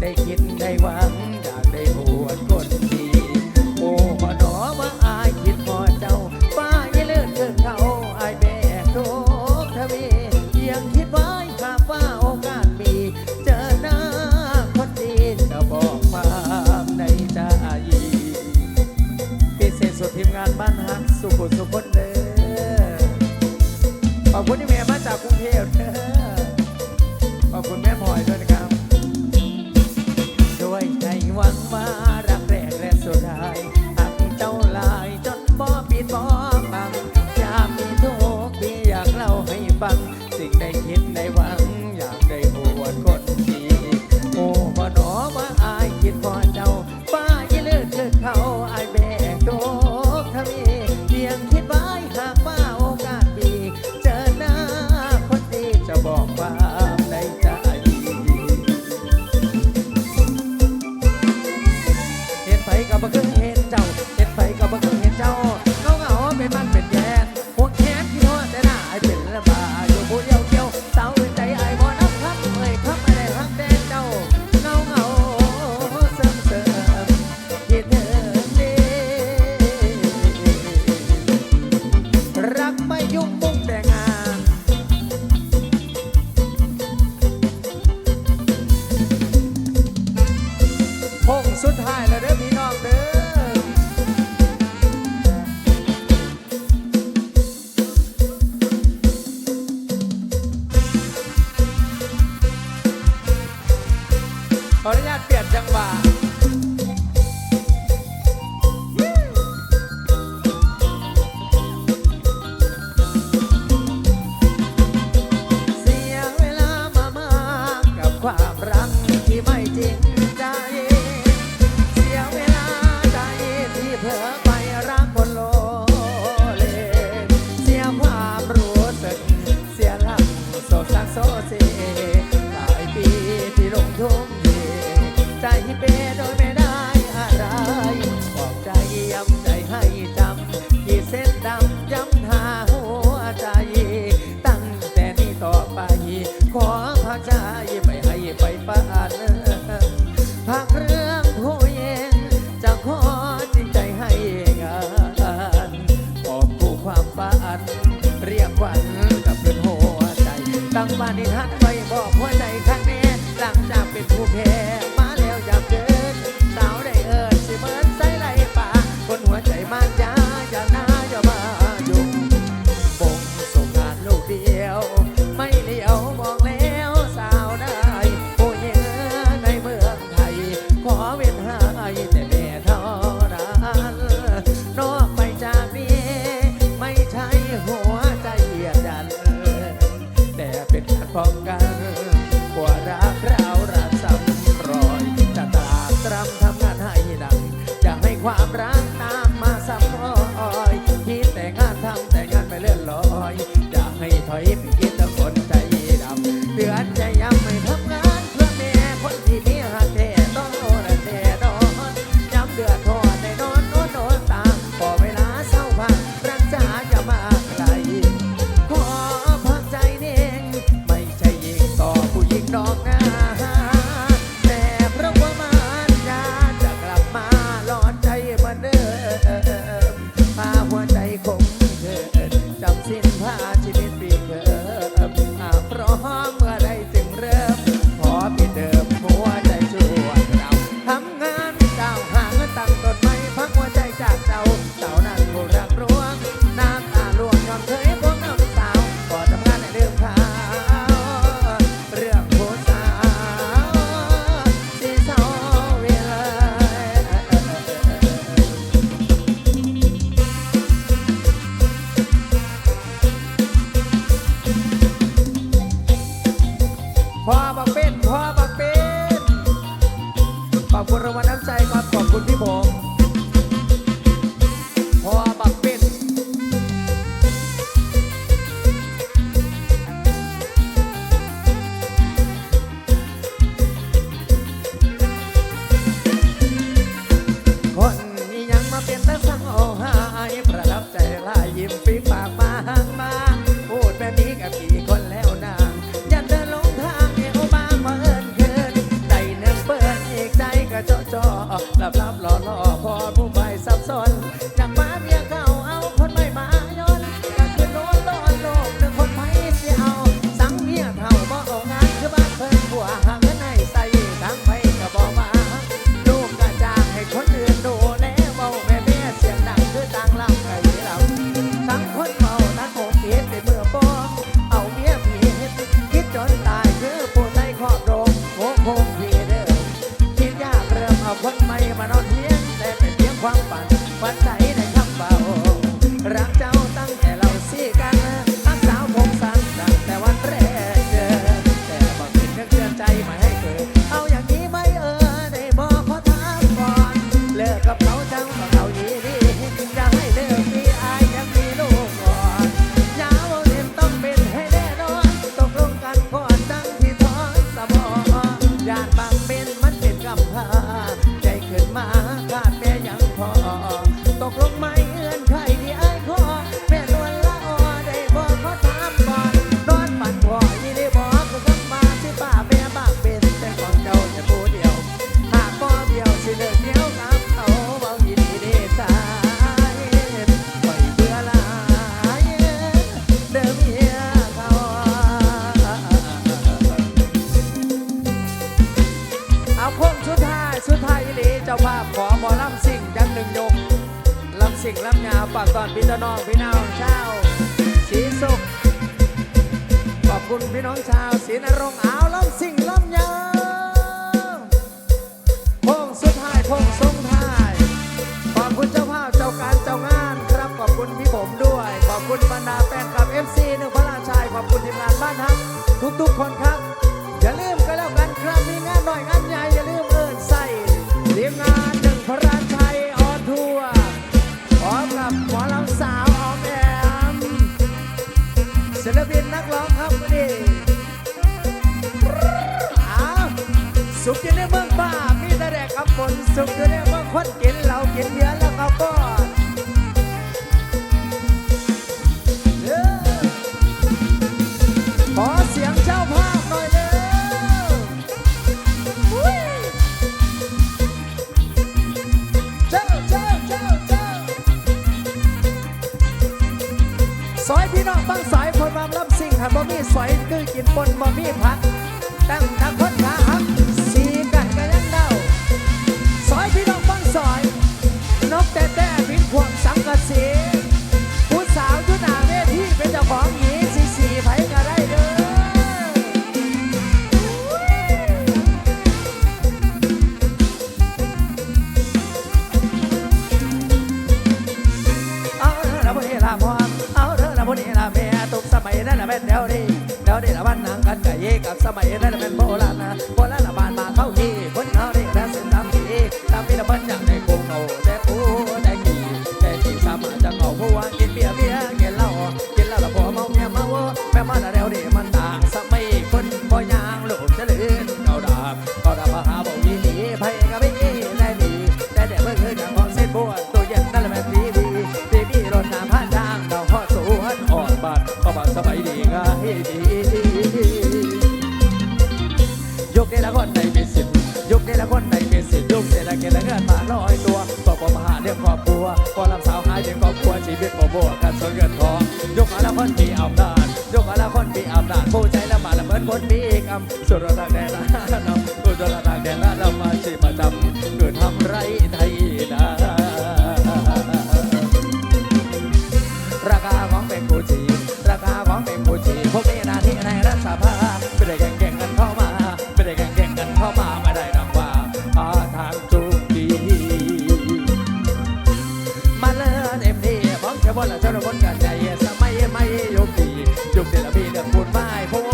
ได้คิดได้หวัง สุดท้ายแล้วเด้อพี่น้องเด้อขอนุญเปลี่ยนจังหวะความรัก ใจไปให้ไปปานพาเรื่องผู้เย็นจะขอจิตใจให้งานออกคู่ความฝันเรียกวันกับเพื่อนหัวใจ ตั้งบ้านในทัดไปบอกหัวใจข้างแน่หลังจากเป็นผู้แพ้ ฝากตอนพี่น้องพี่น้องชาวสีสุขขอบคุณพี่น้องชาวสีนรงอาวล้ำสิ่งล้ำยาวพงสุดท้ายพงสงท้ายขอบคุณเจ้าภาพเจ้าการเจ้างานครับขอบคุณพี่ผมด้วย ขอบคุณบรรดาแฟนคลับเอฟซีหนึ่งพระราชายขอบคุณทีมงานบ้านฮักทุกๆคนครับ สุขอยู่ในเมืองบ้ามีแต่แดกคำบนสุขอยู่ใน ชีวิตโบโบวกันสนเงินทองยกมาละคนมีอำนาจยกมาละคนมีอำนาจผู้ใจละมาละเมือนคนมีกรรสุดรัะแด แค่บ่าละเจ้าหน้าบกันใจสมัยไม่ยกดียุคเดลมีเดือดปูนไม้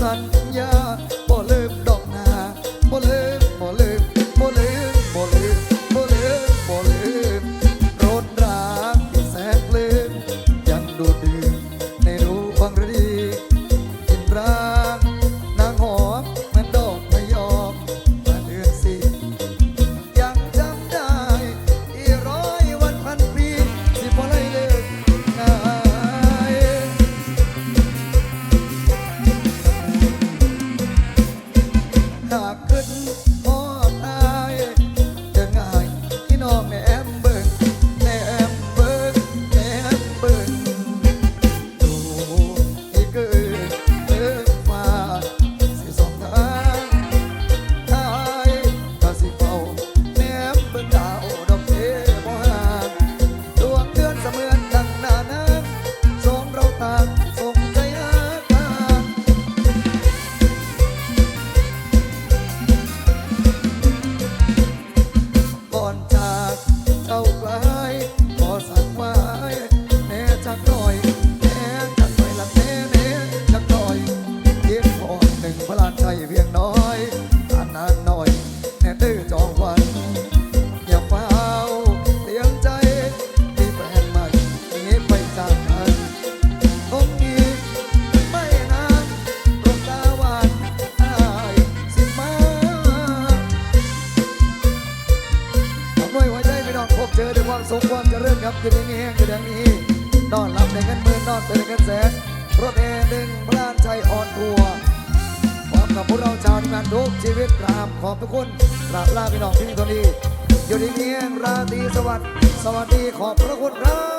สัญญา อบพระคุณกราบลาพี่น้องที่นี่ตอนนี้อยู่ดีเมียงราตรีสวัสดิ์สวัสดีขอบพระคุณครับ